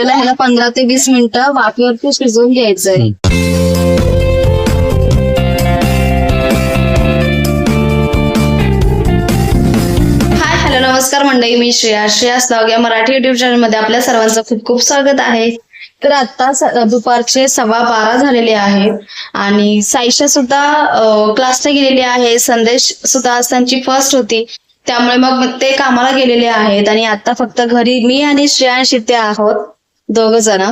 आपल्याला ह्याला पंधरा ते वीस मिनिटं वाफेवरती शिजवून घ्यायचंय. हाय हॅलो नमस्कार मंडळी मी श्रेया. श्रेया स्लॉग या मराठी युट्यूब चॅनलमध्ये आपल्या सर्वांचं खूप खूप स्वागत आहे. तर आता दुपारचे सव्वा बारा झालेले आहेत आणि साईशा सुद्धा क्लासला गेलेली आहे. संदेश सुद्धा आज त्यांची फर्स्ट होती. त्यामुळे मग ते कामाला गेलेले आहेत आणि आता फक्त घरी मी आणि श्रेयांश इथे आहोत. दोघ जण.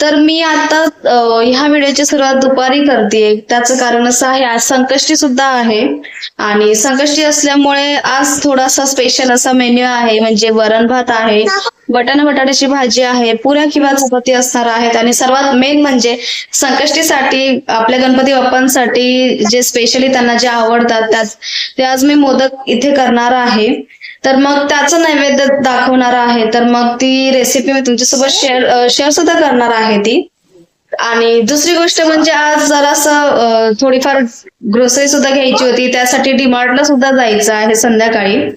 तर मी आता ह्या व्हिडिओची सुरुवात दुपारी करते त्याचं कारण असं आहे आज संकष्टी सुद्धा आहे. आणि संकष्टी असल्यामुळे आज थोडासा स्पेशल असा मेन्यू आहे म्हणजे वरण भात आहे बटाणा बटाट्याची भाजी आहे पुऱ्या किंवा चपाती असणार आहेत. आणि सर्वात मेन म्हणजे संकष्टीसाठी आपल्या गणपती बाप्पांसाठी जे स्पेशली त्यांना जे आवडतात त्यात ते आज मी मोदक इथे करणार आहे. तर मग त्याचं नैवेद्य दाखवणार आहे. तर मग ती रेसिपी मी तुमच्यासोबत शेअर शेअर uh, सुद्धा करणार आहे ती. आणि दुसरी गोष्ट म्हणजे आज जरासं uh, थोडीफार ग्रोसरी सुद्धा घ्यायची होती. त्यासाठी डीमार्टला सुद्धा जायचं आहे संध्याकाळी.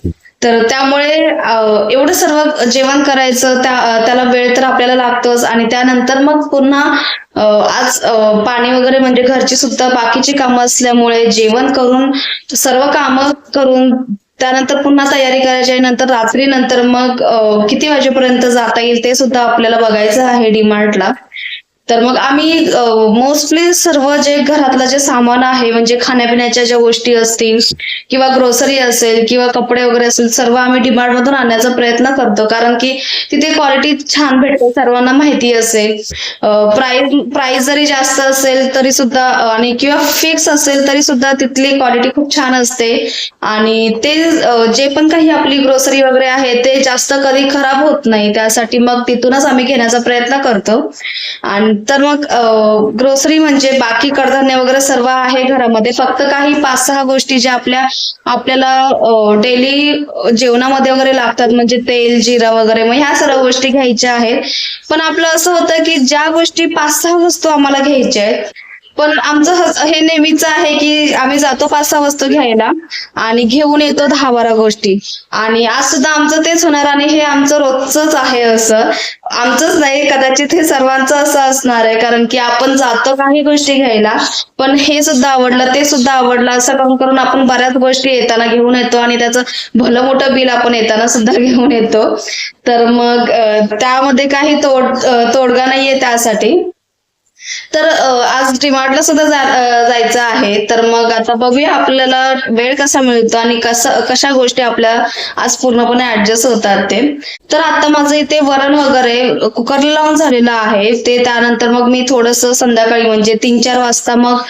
तर त्यामुळे uh, एवढं सर्व जेवण करायचं त्या त्याला वेळ तर आपल्याला लागतोच. आणि त्यानंतर मग पुन्हा आज पाणी वगैरे म्हणजे घरची सुद्धा बाकीची कामं असल्यामुळे जेवण करून सर्व कामं करून त्यानंतर पुन्हा तयारी करायची आहे. नंतर रात्री नंतर मग किती वाजेपर्यंत जाता येईल ते सुद्धा आपल्याला बघायचं आहे डीमार्टला तर मग आम्ही मोस्टली सर्व जे घरातलं जे सामान आहे म्हणजे खाण्यापिण्याच्या ज्या गोष्टी असतील किंवा ग्रोसरी असेल किंवा कपडे वगैरे असेल सर्व आम्ही डिमार्ट मधून आणण्याचा प्रयत्न करतो. कारण की तिथे क्वालिटी छान भेटते सर्वांना माहिती असेल. प्राइस प्राइस जरी जास्त असेल तरी सुद्धा आणि किंवा फिक्स असेल तरी सुद्धा तिथली क्वालिटी खूप छान असते. आणि ते जे पण काही आपली ग्रोसरी वगैरे आहे ते जास्त कधी खराब होत नाही. त्यासाठी मग तिथूनच आम्ही घेण्याचा प्रयत्न करतो. आणि तर मग ग्रोसरी म्हणजे बाकी कडधान्य वगैरे सर्व आहे घरामध्ये. फक्त काही पाच सहा गोष्टी ज्या आपल्या आपल्याला डेली जेवणामध्ये वगैरे लागतात म्हणजे तेल जिरा वगैरे मग ह्या सर्व गोष्टी घ्यायच्या आहेत. पण आपलं असं होतं की ज्या गोष्टी पाच सहा वस्तू आम्हाला घ्यायच्या आहेत पण आमचं हे नेहमीच आहे की आम्ही जातो पाच सहा वस्तू घ्यायला आणि घेऊन येतो दहा बारा गोष्टी. आणि आज सुद्धा आमचं तेच होणार आणि हे आमचं रोजच आहे असं. आमचंच नाही कदाचित हे सर्वांचं असं असणार आहे कारण की आपण जातो काही गोष्टी घ्यायला पण हे सुद्धा आवडलं ते सुद्धा आवडलं असं काम करून आपण बऱ्याच गोष्टी येताना घेऊन येतो आणि त्याचं भलं मोठं बिल आपण येताना सुद्धा घेऊन येतो. तर मग त्यामध्ये काही तोड तोडगा नाहीये त्यासाठी. तर आज डिमार्टला सुद्धा जायचं आहे. तर मग आता बघूया आपल्याला वेळ कसा मिळतो आणि कसा कशा गोष्टी आपल्या आज पूर्णपणे ऍडजस्ट होतात ते. तर आता माझं इथे वरण वगैरे कुकरला लावून झालेलं आहे. ते त्यानंतर मग मी थोडस संध्याकाळी म्हणजे तीन चार वाजता मग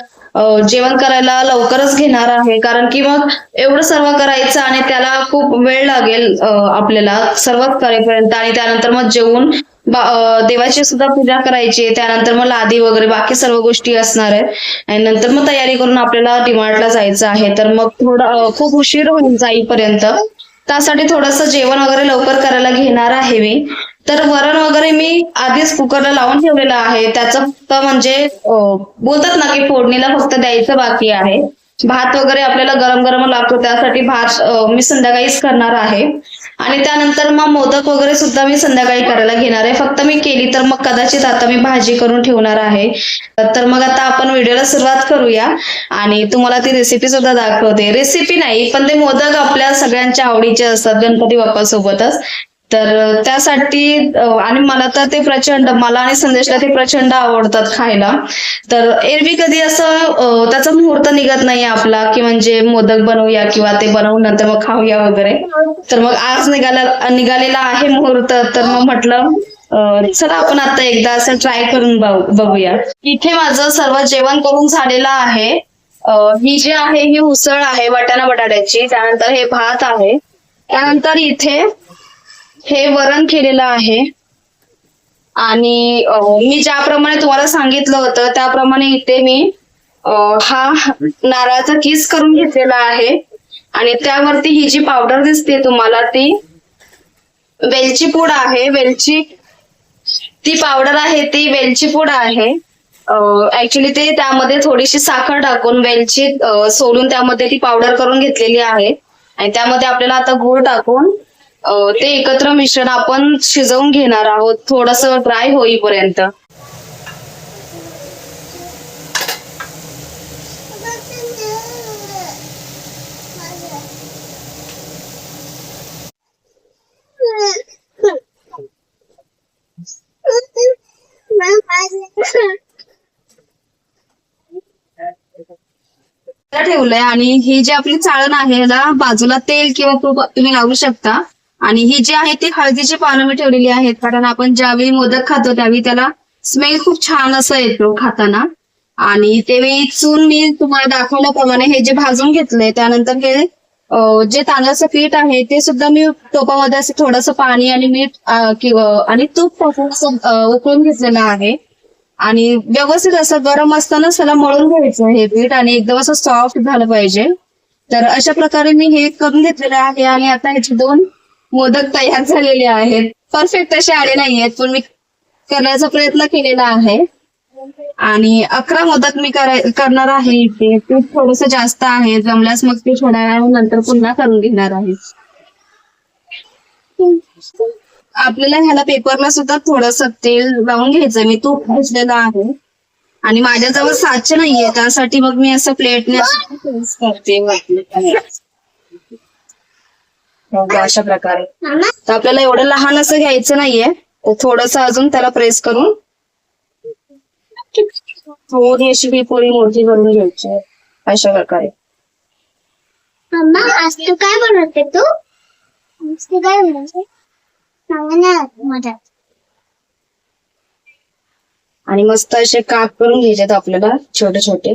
जेवण करायला लवकरच घेणार आहे. कारण की मग एवढं सर्व करायचं आणि त्याला खूप वेळ लागेल आपल्याला सर्वच करेपर्यंत. आणि त्यानंतर मग जेवून देवाची सुद्धा पूजा करायची त्यानंतर मग लादी वगैरे बाकी सर्व गोष्टी असणार आहेत आणि नंतर मग तयारी करून आपल्याला डिमार्टला जायचं आहे. तर मग थोडं खूप उशीर होईल जाईपर्यंत. त्यासाठी थोडस जेवण वगैरे लवकर करायला घेणार आहे मी. तर वरण वगैरे मी आधीच कुकरला लावून ठेवलेलं आहे. त्याचं फक्त म्हणजे बोलतात ना की फोडणीला फक्त द्यायचं बाकी आहे. भात वगैरे आपल्याला गरम गरम लागतो त्यासाठी भात मी संध्याकाळीच करणार आहे. आणि त्यानंतर मग मोदक वगैरे सुद्धा मी संध्याकाळी करायला घेणार आहे. फक्त मी केली तर मग कदाचित आता मी भाजी करून ठेवणार आहे. तर मग आता आपण व्हिडिओला सुरुवात करूया. आणि तुम्हाला ती रेसिपी सुद्धा दाखवते. रेसिपी नाही पण ते मोदक आपल्या सगळ्यांच्या आवडीचे असतात. गणपती बाप्पा सोबतच तर त्यासाठी आणि मला तर ते प्रचंड मला आणि संदेशला ते प्रचंड आवडतात खायला. तर एरवी कधी असं त्याचा मुहूर्त निघत नाही आपला की म्हणजे मोदक बनवूया किंवा ते बनवून नंतर मग खाऊया वगैरे. तर मग आज निघाला निघालेला आहे मुहूर्त तर मग म्हटलं चला आपण आता एकदा असं ट्राय करून बघूया. इथे माझं सर्व जेवण करून झालेलं आहे. ही जी आहे ही उसळ आहे वाटाणा बटाट्याची. त्यानंतर हे भात आहे. त्यानंतर इथे हे वरण केलेलं आहे. आणि मी ज्याप्रमाणे तुम्हाला सांगितलं होतं त्याप्रमाणे इथे मी हा नारळाचा किस करून घेतलेला आहे. आणि त्यावरती ही जी पावडर दिसते तुम्हाला ती वेलची पूड आहे. वेलची ती पावडर आहे ती वेलची पूड आहे. ऍक्च्युली ते त्यामध्ये थोडीशी साखर टाकून वेलची सोडून त्यामध्ये ती पावडर करून घेतलेली आहे. आणि त्यामध्ये आपल्याला आता गूळ टाकून ते एकत्र मिश्रण आपण शिजवून घेणार आहोत. थोडस ड्राय होईपर्यंत. ठेवलंय आणि ही जी आपली चाळण आहे ना बाजूला तेल किंवा तूप तुम्ही लावू शकता. आणि ही जी आहे ती हळदीची पानं मी ठेवलेली आहेत कारण आपण ज्यावेळी मोदक खातो त्यावेळी त्याला स्मेल खूप छान असं येतो खाताना. आणि तेवेळी चून मी तुम्हाला दाखवल्याप्रमाणे हे जे भाजून घेतलंय त्यानंतर हे जे तांदळाचं पीठ आहे ते सुद्धा मी टोपामध्ये असं थोडंसं पाणी आणि मीठ किंवा आणि तूप टाकून असं, उकळून घेतलेलं आहे. आणि व्यवस्थित असं गरम असतानाच त्याला मळून घ्यायचं हे पीठ आणि एकदम असं सॉफ्ट झालं पाहिजे. तर अशा प्रकारे मी हे करून घेतलेलं आहे आणि आता ह्याचे दोन मोदक तयार झालेले आहेत. परफेक्ट तसे आले नाहीयेत पण मी करण्याचा प्रयत्न केलेला आहे. आणि अकरा मोदक मी करणार आहे इथे. ते थोडस जास्त आहे जमल्यास मग ते थोड्या वेळानंतर पुन्हा करून घेणार आहे. आपल्याला ह्याला पेपरला सुद्धा थोडस तेल लावून घ्यायचं मी तूप घेतलेलं आहे. आणि माझ्याजवळ साचे नाहीये त्यासाठी मग मी असं प्लेटने करते. अशा प्रकारे. तर आपल्याला एवढं लहान असं घ्यायचं नाहीये. थोडस अजून त्याला प्रेस करून थोडी अशी ही पोळी मोठी करून घ्यायची. अशा प्रकारे. मम्मा आज तू काय बनवते तू? आज तू काय बनवते? सांगा ना मदत. आणि मस्त असे काप करून घ्यायचे आपल्याला छोटे छोटे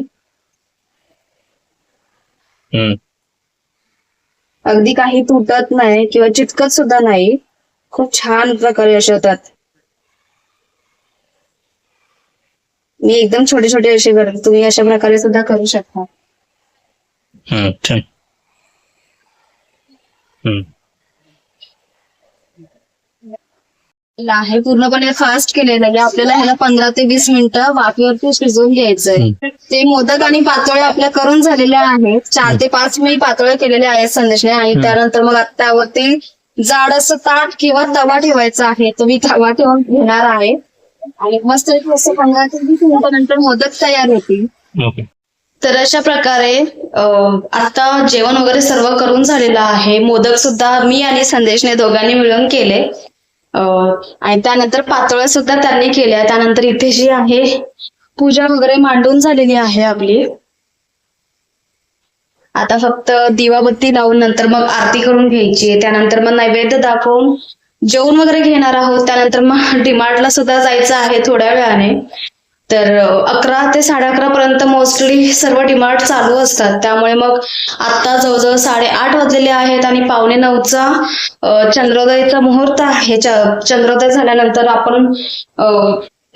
हम्म. अगदी काही तुटत नाही किंवा चिटकत सुद्धा नाही. खूप छान प्रकारे असे होतात मी एकदम छोटे छोटे असे करेन तुम्ही अशा प्रकारे सुद्धा करू शकता हम्म छान हम्म आहे पूर्णपणे फास्ट केलेलं आहे. आपल्याला ह्याला पंधरा ते वीस मिनिटं वाफेवरती शिजवून घ्यायचंय. ते मोदक आणि पातोळे आपल्या करून झालेल्या आहेत. चार ते पाच मी पातोळे केलेले आहेत संदेशने. आणि त्यानंतर मग त्यावरती जाड असं ताट किंवा तवा ठेवायचा आहे. तो मी तवा ठेवून घेणार आहे. आणि मस्त असं पंधरा ते वीस मिनिटानंतर मोदक तयार होतील. तर अशा प्रकारे आता जेवण वगैरे सर्व करून झालेलं आहे. मोदक सुद्धा मी आणि संदेशने दोघांनी मिळून केले. आणि त्यानंतर पातोळ्या सुद्धा त्यांनी केल्या. त्यानंतर इथे जी आहे पूजा वगैरे मांडून झालेली आहे आपली. आता फक्त दिवाबत्ती लावून नंतर मग आरती करून घ्यायची त्यानंतर मग नैवेद्य दाखवून जेवण वगैरे घेणार आहोत. त्यानंतर मग डिमार्टला सुद्धा जायचं आहे थोड्या वेळाने. तर अकरा ते साडे अकरा पर्यंत मोस्टली सर्व डिमार्ट चालू असतात. त्यामुळे मग आता जवळजवळ साडेआठ वाजलेले आहेत आणि पावणे नऊचा चंद्रोदयचा मुहूर्त आहे. चंद्रोदय झाल्यानंतर आपण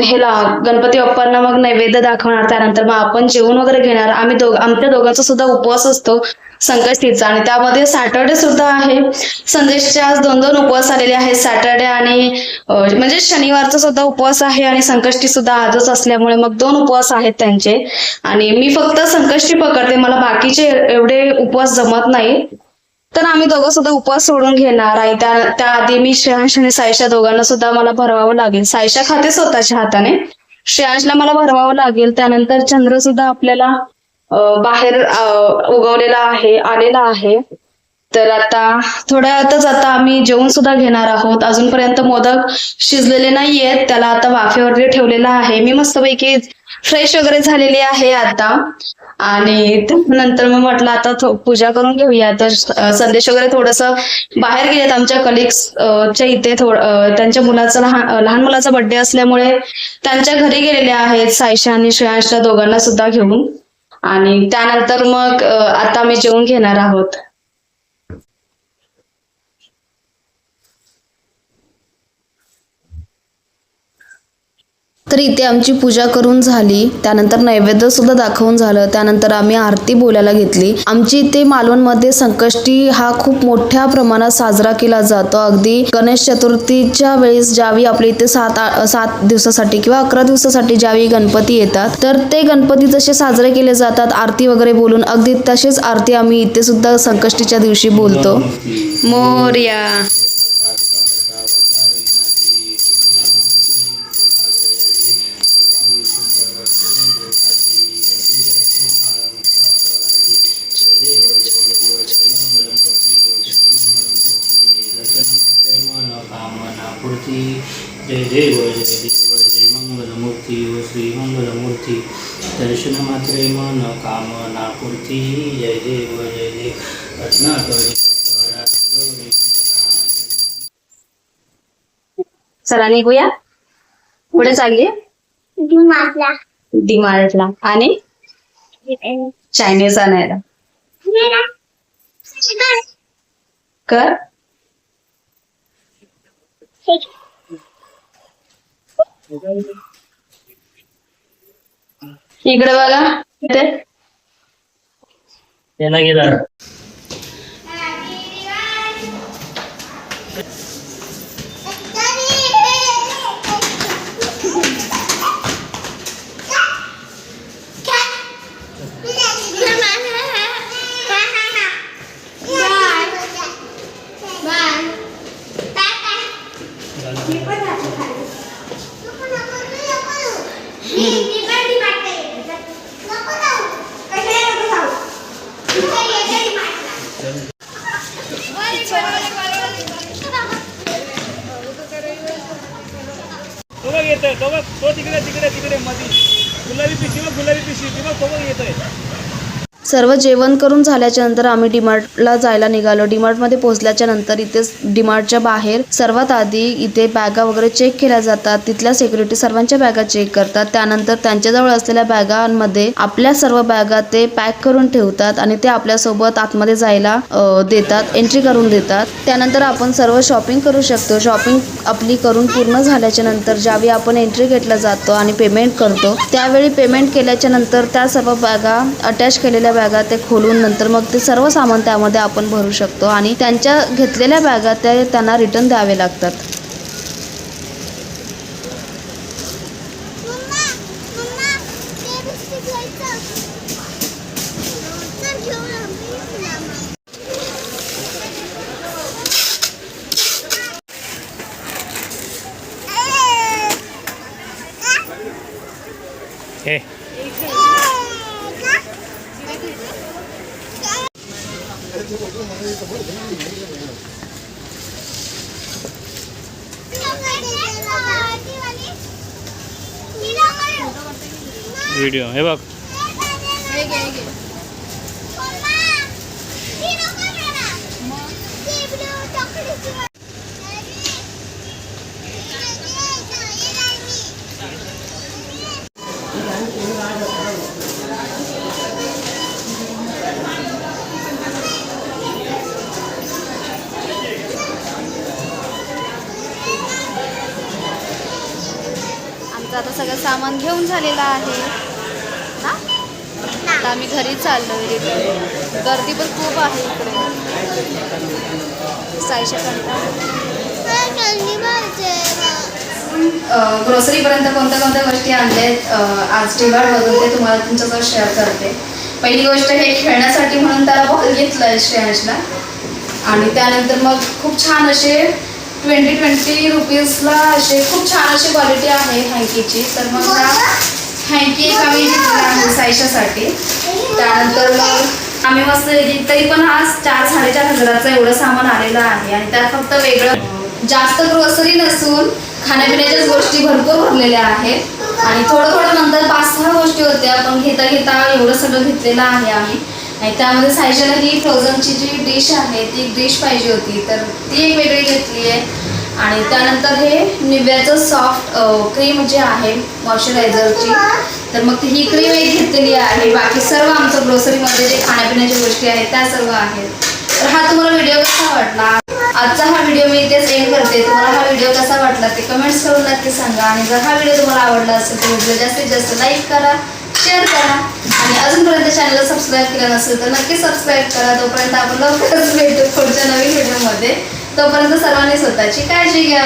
हेला ह्याला गणपती बाप्पांना मग नैवेद्य दाखवणार. त्यानंतर मग आपण जेवण वगैरे घेणार. आम्ही दोघ आमच्या दोघांचा सुद्धा उपवास असतो. संकष्टीचा. आणि त्यामध्ये सॅटर्डे सुद्धा आहे. संदेशचे आज दोन दोन उपवास आलेले आहेत. सॅटर्डे आणि म्हणजे शनिवारचा सुद्धा उपवास आहे आणि संकष्टी सुद्धा आजच असल्यामुळे मग दोन उपवास आहेत त्यांचे. आणि मी फक्त संकष्टी पकडते. मला बाकीचे एवढे उपवास जमत नाही. तर आम्ही दोघं सुद्धा उपवास सोडून घेणार आणि त्या त्याआधी मी श्रेयांश आणि सायशा दोघांना सुद्धा मला भरवावं लागेल. सायशा खाते स्वतःच्या हाताने. श्रेयांशला मला भरवावं लागेल. त्यानंतर चंद्र सुद्धा आपल्याला बाहेर उगवलेला आहे आलेला आहे. तर आता थोड्यातच आता आम्ही जेवण सुद्धा घेणार आहोत. अजूनपर्यंत मोदक शिजलेले नाहीयेत. त्याला आता वाफेवरती ठेवलेला आहे. मी मस्तपैकी फ्रेश वगैरे झालेली आहे आता. आणि नंतर मग म्हटलं आता पूजा करून घेऊया. तर संदेश वगैरे थोडस बाहेर गेलेत आमच्या कलिग्स च्या इथे थोड त्यांच्या मुलाचा लहान लहान मुलाचा बर्थडे असल्यामुळे त्यांच्या घरी गेलेले आहेत सायशा आणि श्रेयांशच्या दोघांना सुद्धा घेऊन. आणि त्यानंतर मग आता आम्ही जेवण घेणार आहोत. तर इथे आमची पूजा करून झाली. त्यानंतर नैवेद्य सुद्धा दाखवून झालं. त्यानंतर आम्ही आरती बोलायला घेतली. आमची इथे मालवणमध्ये संकष्टी हा खूप मोठ्या प्रमाणात साजरा केला जातो. अगदी गणेश चतुर्थीच्या वेळेस ज्यावेळी आपल्या इथे सात सात दिवसासाठी किंवा अकरा दिवसासाठी ज्यावेळी गणपती येतात तर ते गणपती जसे साजरे केले जातात आरती वगैरे बोलून अगदी तसेच आरती आम्ही इथे सुद्धा संकष्टीच्या दिवशी बोलतो. मोर्या. देव जय देव जय मंगलमूर्ती व श्री मंगलमूर्ती। दर्शन मात्रे मन कामना पूर्ती। जय देव जय देव रत्नाकरी चला निघूया पुढे चालली डिमार्टला. डीमार्टला. आणि? चायनीज. आणायला कर. इकडे बघा इथे त्याला गेला तो बघ येतोय तो बघ तो तिकडे तिकडे तिकडे मध्ये गुलाबी पिशवी बघ ती बघ येतोय सर्व जेवण करून झाल्याच्यानंतर आम्ही डीमार्टला जायला निघालो. डीमार्टमध्ये पोहोचल्याच्या नंतर इथेच डीमार्टच्या बाहेर सर्वात आधी इथे बॅगा वगैरे चेक केल्या जातात. तिथल्या सिक्युरिटी सर्वांच्या बॅगा चेक करतात. त्यानंतर त्यांच्याजवळ असलेल्या बॅगांमध्ये आपल्या सर्व बॅगा ते पॅक करून ठेवतात आणि ते आपल्यासोबत आतमध्ये जायला देतात एंट्री करून देतात. त्यानंतर आपण सर्व शॉपिंग करू शकतो. शॉपिंग आपली करून पूर्ण झाल्याच्यानंतर ज्यावेळी आपण एंट्री गेटला जातो आणि पेमेंट करतो त्यावेळी पेमेंट केल्याच्यानंतर त्या सर्व बॅगा अटॅच केलेल्या बॅगा ते खोलून नंतर मग ते सर्व सामान त्यामध्ये आपण भरू शकतो आणि त्यांच्या घेतलेल्या बॅगा ते त्यांना रिटर्न द्यावे लागतात. हे व्हिडिओ हे बघ आमचं आता सगळं सामान घेऊन झालेलं आहे. ना आता आम्ही घरी चाललो रिटर्न गर्दी पण खूप आहे इकडे. साईशा ग्रोसरीपर्यंत कोणत्या कोणत्या गोष्टी आणल्यात? आहेत आज बघून ते तुम्हाला तुमच्यासोबत शेअर करते. पहिली गोष्ट हे खेळण्यासाठी म्हणून त्याला बॉल घेतलं श्रेयांशला. आणि त्यानंतर मग खूप छान असे ट्वेंटी ट्वेंटी रुपीजला असे खूप छान अशी क्वालिटी आहे हँकीची तर मग हा हँकी एक आम्ही घेतला आहे सायशासाठी त्यानंतर मग आम्ही मस्त एक- तरी पण हा चार साडेचार हजाराचं एवढं सामान आलेलं आहे आणि त्यात फक्त वेगळं जास्त ग्रोसरी नसून खाण्यापिण्याच्याच गोष्टी भरपूर भरलेल्या आहेत. आणि थोडं थोडं नंतर पाच सहा गोष्टी होत्या पण घेता घेता एवढं सगळं घेतलेलं आहे आम्ही. आणि त्यामध्ये सायशाला ही फ्रोझनची जी डिश आहे ती डिश पाहिजे होती. तर ती एक वेगळी घेतली आहे. आणि त्यानंतर हे निव्याचं सॉफ्ट क्रीम जे आहे मॉइश्चरायझरची तर मग ती ही क्रीम एक घेतलेली आहे. बाकी सर्व आमचं ग्रोसरीमध्ये जे खाण्यापिण्याच्या गोष्टी आहेत त्या सर्व आहेत. तर हा तुम्हाला व्हिडिओ कसा वाटला? आजचा हा व्हिडिओ मी इथेच एंड करते. तुम्हाला हा व्हिडिओ कसा वाटला ते कमेंट्स करून नक्की सांगा. आणि जर हा व्हिडिओ तुम्हाला आवडला असेल तर व्हिडिओ जास्तीत जास्त लाईक करा. शेअर करा. आणि अजूनपर्यंत चॅनलला सबस्क्राईब केलं नसेल तर नक्की सबस्क्राईब करा. तोपर्यंत आपण लवकरच भेटू पुढच्या नवीन व्हिडिओमध्ये तोपर्यंत सर्वांनी स्वतःची काळजी घ्या.